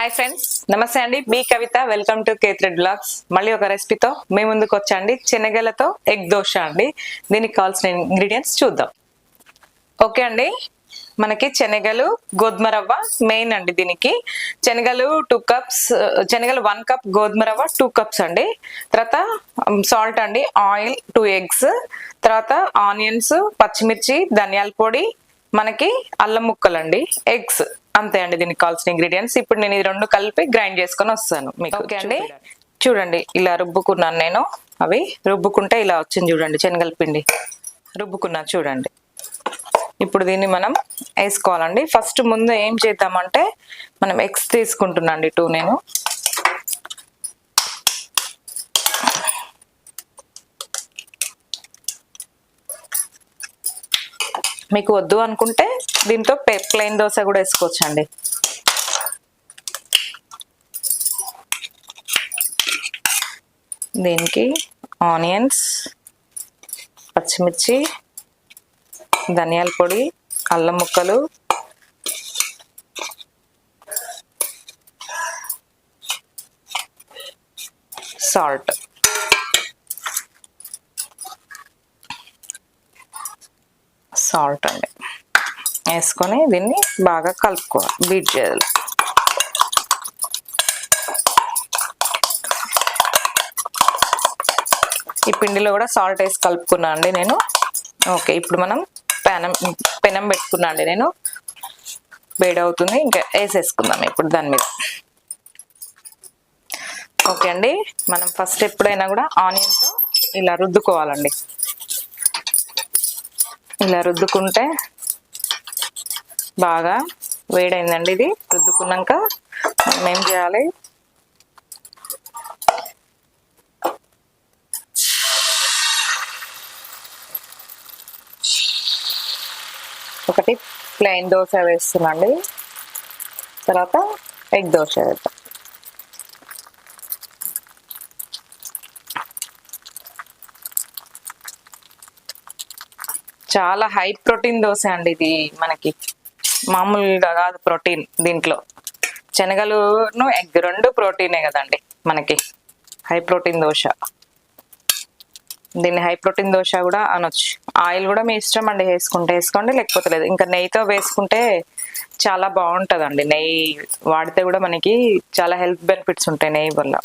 Hi friends నమస్తే అండి. మీ కవిత వెల్కమ్ టు కేత్రెడ్ బ్లాగ్స్ మళ్ళీ ఒక రెసిపీతో మీ ముందుకు వచ్చండి. శనగలతో ఎగ్ దోశ అండి. దీనికి కావాల్సిన ఇంగ్రీడియంట్స్ చూద్దాం. ఓకే అండి. మనకి శనగలు గోధుమ రవ్వ మెయిన్ అండి దీనికి. శనగలు టూ కప్స్ శనగలు వన్ కప్ గోధుమ రవ్వ టూ కప్స్ అండి. తర్వాత um, సాల్ట్ అండి ఆయిల్ టూ ఎగ్స్ తర్వాత ఆనియన్స్ పచ్చిమిర్చి ధనియాల పొడి మనకి అల్లం ముక్కలండి. ఎగ్స్ అంతే అండి దీనికి కావాల్సిన ఇంగ్రీడియంట్స్ ఇప్పుడు నేను ఇది రెండు కలిపి గ్రైండ్ చేసుకొని వస్తాను మీకు. ఓకే అండి. చూడండి. ఇలా రుబ్బుకున్నాను నేను అవి. రుబ్బుకుంటే ఇలా వచ్చింది చూడండి శనగల పిండి. రుబ్బుకున్నా చూడండి. ఇప్పుడు దీన్ని మనం వేసుకోవాలండి. ఫస్ట్ ముందు ఏం చేద్దామంటే మనం ఎగ్స్ తీసుకుంటున్నాండి టూ నేను. మీకు వద్దు అనుకుంటే దీంతో ప్లెయిన్ దోశ కూడా వేసుకోవచ్చండి. దీనికి ఆనియన్స్ పచ్చిమిర్చి ధనియాల పొడి అల్లం ముక్కలు సాల్ట్. సాల్ట్ అండి. వేసుకొని దీన్ని బాగా కలుపుకోవాలి బీట్ చేయాలి. ఈ పిండిలో కూడా సాల్ట్ వేసి కలుపుకున్నా అండి నేను. ఓకే ఇప్పుడు మనం పెనం పెనం పెట్టుకున్నా అండి నేను. వేడవుతుంది ఇంకా వేసేసుకుందాం ఇప్పుడు దాని మీద. ఓకే అండి మనం ఫస్ట్ ఎప్పుడైనా కూడా ఆనియన్తో ఇలా రుద్దుకోవాలండి. ఇలా రుద్దుకుంటే బాగా వేడైందండి ఇది. రుద్దుకున్నాక మనం ఏం చేయాలి? ఒకటి ప్లెయిన్ దోశ వేస్తున్నాండి. తర్వాత ఎగ్ దోశ వేద్దాం. చాలా హై ప్రోటీన్ దోశ అండి ఇది మనకి. మామూలుగా కాదు ప్రోటీన్ దీంట్లో. శనగలును ఎగ్ రెండు ప్రోటీనే కదండి మనకి. High protein dosa. దీన్ని హై ప్రోటీన్ దోశ కూడా అనొచ్చు. ఆయిల్ కూడా మీ ఇష్టం అండి వేసుకుంటే వేసుకోండి లేకపోతే లేదు. ఇంకా నెయ్యితో వేసుకుంటే చాలా బాగుంటుందండి. నెయ్యి వాడితే కూడా మనకి చాలా హెల్త్ బెనిఫిట్స్ ఉంటాయి నెయ్యి వల్ల.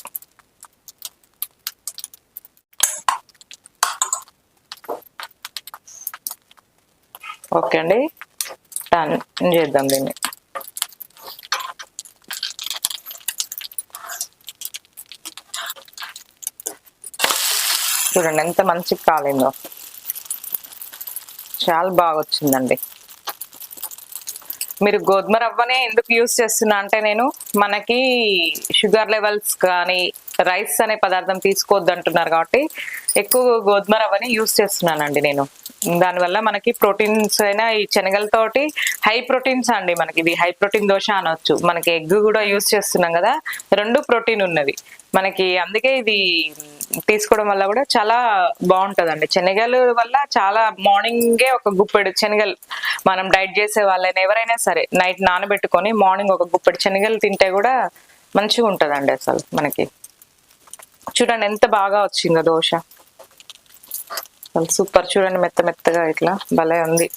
ఓకే అండి. డన్ చేద్దాం దీన్ని. చూడండి ఎంత మంచిగా కాలిందో. చాలా బాగా వచ్చిందండి మీరు గోధుమ రవ్వనే ఎందుకు యూస్ చేస్తున్నా అంటే నేను మనకి షుగర్ లెవెల్స్ కానీ రైస్ అనే పదార్థం తీసుకోవద్దు అంటున్నారు కాబట్టి ఎక్కువ గోధుమ రవ్వని యూజ్ చేస్తున్నానండి నేను. దానివల్ల మనకి ప్రోటీన్స్ అయినా ఈ శనగలతోటి హై ప్రోటీన్స్ అండి మనకి. ఇది హై ప్రోటీన్ దోశ అనొచ్చు. మనకి ఎగ్ కూడా యూస్ చేస్తున్నాం కదా. రెండు ప్రోటీన్ ఉన్నవి. మనకి అందుకే ఇది తీసుకోవడం వల్ల కూడా చాలా బాగుంటదండి. శనగలు వల్ల చాలా మార్నింగే ఒక గుప్పెడు శనగలు మనం డైట్ చేసే వాళ్ళైనా ఎవరైనా సరే నైట్ నానబెట్టుకొని మార్నింగ్ ఒక గుప్పెడు శనగలు తింటే కూడా మంచిగా ఉంటదండి అసలు మనకి. చూడండి ఎంత బాగా వచ్చిందో దోశ. అసలు సూపర్ చూడండి మెత్త మెత్తగా ఇట్లా భలే ఉంది.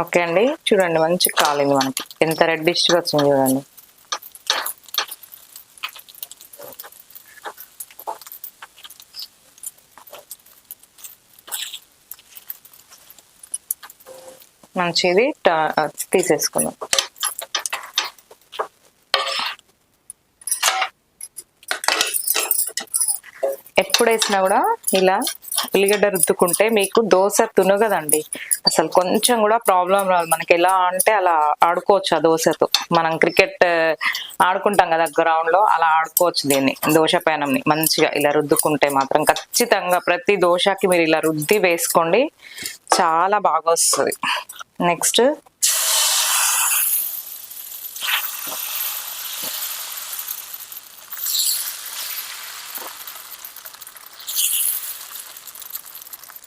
ఓకే అండి. చూడండి మంచి కాలింది మనకి. ఎంత రెడ్డిష్గా వచ్చింది చూడండి. మంచిది. ఇది తీసేసుకుందాం. ఎప్పుడు వేసినా కూడా ఇలా ఉల్లిగడ్డ రుద్దుకుంటే మీకు దోశ తునగదండి. అసలు కొంచెం కూడా ప్రాబ్లం రాదు. మనకి ఎలా అంటే అలా ఆడుకోవచ్చు ఆ దోశతో. మనం క్రికెట్ ఆడుకుంటాం కదా గ్రౌండ్లో అలా ఆడుకోవచ్చు దీన్ని దోశ పేనంని మంచిగా ఇలా రుద్దుకుంటే మాత్రం ఖచ్చితంగా ప్రతి దోశకి మీరు ఇలా రుద్ది వేసుకోండి. చాలా బాగా వస్తుంది. నెక్స్ట్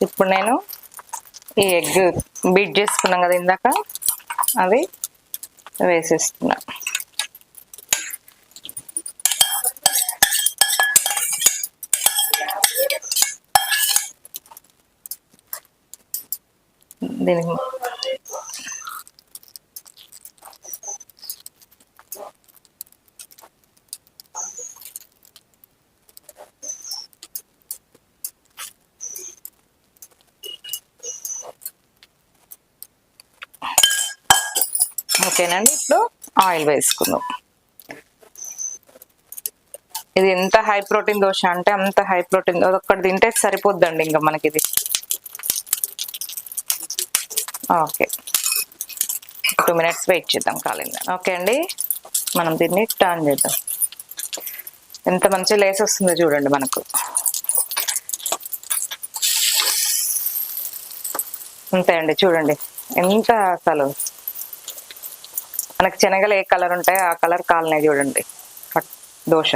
ఇప్పుడు నేను ఈ ఎగ్ బీట్ చేసుకున్నాం కదా ఇందాక. అవి వేసేస్తున్నా. దీనికి ఓకేనండి ఇప్పుడు ఆయిల్ వేసుకుందాం. ఇది ఎంత హై ప్రోటీన్ దోశ అంటే అంత హై ప్రోటీన్ ఒక్కటి తింటే సరిపోద్దండి ఇంకా మనకి ఇది ఓకే. టూ మినిట్స్ వెయిట్ చేద్దాం కాలింది. ఓకే అండి. మనం దీన్ని టర్న్ చేద్దాం. ఎంత మంచి లేస్ వస్తుందో చూడండి మనకు. అంతే అండి చూడండి. ఎంత అసలు మనకి శనగలు ఏ కలర్ ఉంటాయో ఆ కలర్ కాలనే చూడండి. దోశ.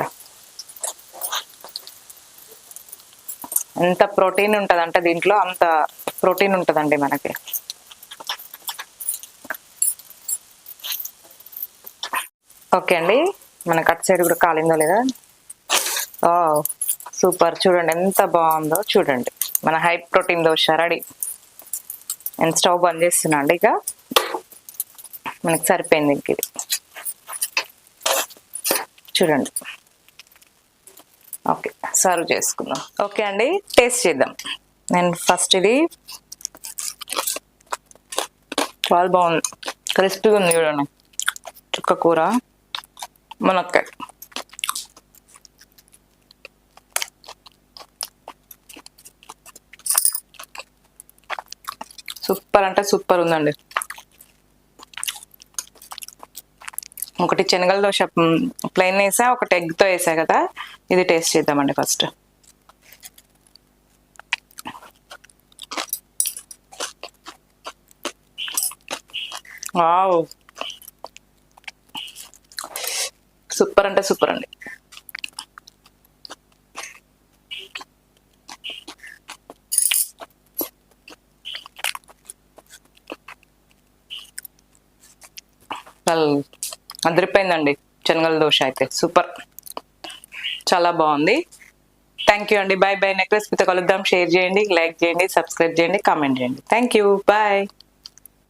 ఎంత ప్రోటీన్ ఉంటుంది అంటే దీంట్లో అంత ప్రోటీన్ ఉంటుందండి మనకి. ఓకే అండి. మన కట్ సైడ్ కూడా కాలిందో లేదా? ఓ సూపర్. చూడండి ఎంత బాగుందో చూడండి. మన హై ప్రోటీన్ దోశ రెడీ. నేను స్టవ్ బంద్ చేస్తున్నా అండి ఇక. మనకి సరిపోయింది ఇది. చూడండి. ఓకే సర్వ్ చేసుకుందాం. ఓకే అండి టేస్ట్ చేద్దాం. నేను ఫస్ట్ ఇది చాలా బాగుంది క్రిస్పీగా ఉంది చూడండి. చుక్క కూర మునక్కాయ. సూపర్ అంటే సూపర్ ఉందండి. ఒకటి శనగల దోశ ప్లెయిన్ వేసా ఒకటి ఎగ్తో వేసా కదా ఇది టేస్ట్ చేద్దామండి ఫస్ట్ వావ్ సూపర్ అంటే సూపర్ అండి. అసలు అదిరిపోయిందండి శనగల దోశ అయితే. సూపర్. చాలా బాగుంది. థ్యాంక్ యూ అండి. బాయ్ బాయ్ నెక్లెస్ మీతో కలుద్దాం. షేర్ చేయండి లైక్ చేయండి సబ్స్క్రైబ్ చేయండి కామెంట్ చేయండి. Thank you bye